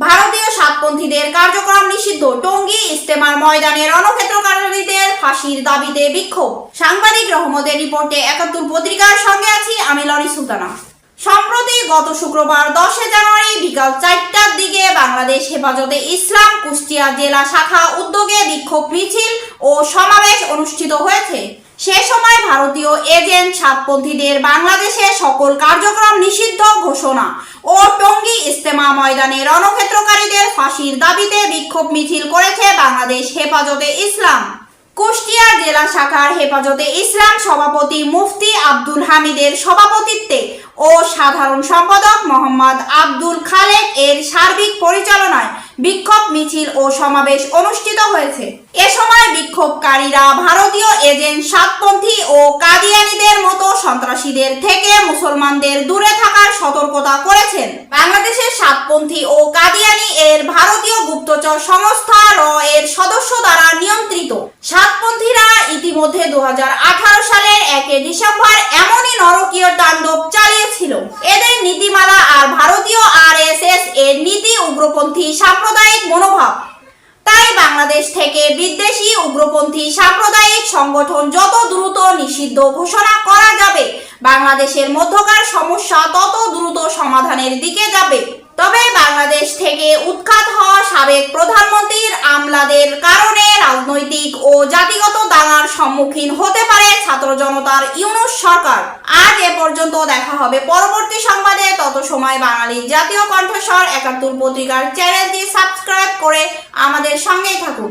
ভারতীয় সাতপন্থীদের কার্যক্রম নিষিদ্ধ। টঙ্গী, ইস্তেমার ময়দানে রণক্ষেত্রকারীদের ফাঁসির দাবিতে বিক্ষোভ। সাংবাদিক রহমতের রিপোর্টে একাত্তর পত্রিকার সঙ্গে আছি আমি লরি সুলতানা। সম্প্রতি গত শুক্রবার দশে জানুয়ারি বিকাল চারটার দিকে বাংলাদেশ হেফাজতে ইসলাম কুষ্টিয়া জেলা শাখা উদ্যোগে বিক্ষোভ মিছিল ও সমাবেশ অনুষ্ঠিত হয়েছে। সে সময় ভারতীয় এজেন্ট সাতপন্থীদের বাংলাদেশে সকল কার্যক্রম নিষিদ্ধ ঘোষণা ও টঙ্গী ইস্তেমা ময়দানে রণক্ষেত্রকারীদের ফাঁসির দাবিতে বিক্ষোভ মিছিল করেছে বাংলাদেশ হেফাজতে ইসলাম। কুষ্টিয়া জেলা শাখার হেফাজতে ইসলাম সভাপতি মুফতি আব্দুল হামিদের সভাপতিত্বে ও সাধারণ সম্পাদক মোহাম্মদ আব্দুল খালেক এর সার্বিক পরিচালনায় বিক্ষোভ মিছিল ও সমাবেশ অনুষ্ঠিত হয়েছে। বিক্ষোভকারীরা ভারতীয় এজেন্ট সাতপন্থী ও কাদিয়ানিদের মতো সন্ত্রাসীদের থেকে মুসলমানদের দূরে থাকার সতর্কতা করেছেন। বাংলাদেশের সাতপন্থী ও কাদিয়ানি এর ভারতীয় গুপ্তচর সংস্থা র এর সদস্য দ্বারা নিয়ন্ত্রিত। সাতপন্থীরা ইতিমধ্যে দু হাজার আঠারো সালের একে ডিসেম্বর এমনই নরকীয় তাণ্ডব চালিয়েছিল। এদের নীতিমালা আর ভারতীয় আরএসএস এর নীতি উগ্রপন্থী সাম্প্রদায়িক মনোভাব তাই বাংলাদেশ থেকে বিদ্বেষী উগ্রপন্থী সাম্প্রদায়িক সংগঠন যত দ্রুত নিষিদ্ধ ঘোষণা করা যাবে, বাংলাদেশের মধ্যকার সমস্যা তত দ্রুত সমাধানের দিকে যাবে। তবে বাংলাদেশ থেকে উৎখাত হওয়া সাবেক প্রধানমন্ত্রীর আমলাদের কারণে রাজনৈতিক ও জাতিগত দাঙ্গার সম্মুখীন হতে পারে ছাত্র জনতার ইউনুস সরকার। আজ এ পর্যন্ত দেখা হবে পরবর্তী সংবাদে। তত সময় বাঙালির জাতীয় কণ্ঠস্বর একাত্তর পত্রিকার চ্যানেলটি সাবস্ক্রাইব করে আমাদের সঙ্গেই থাকুন।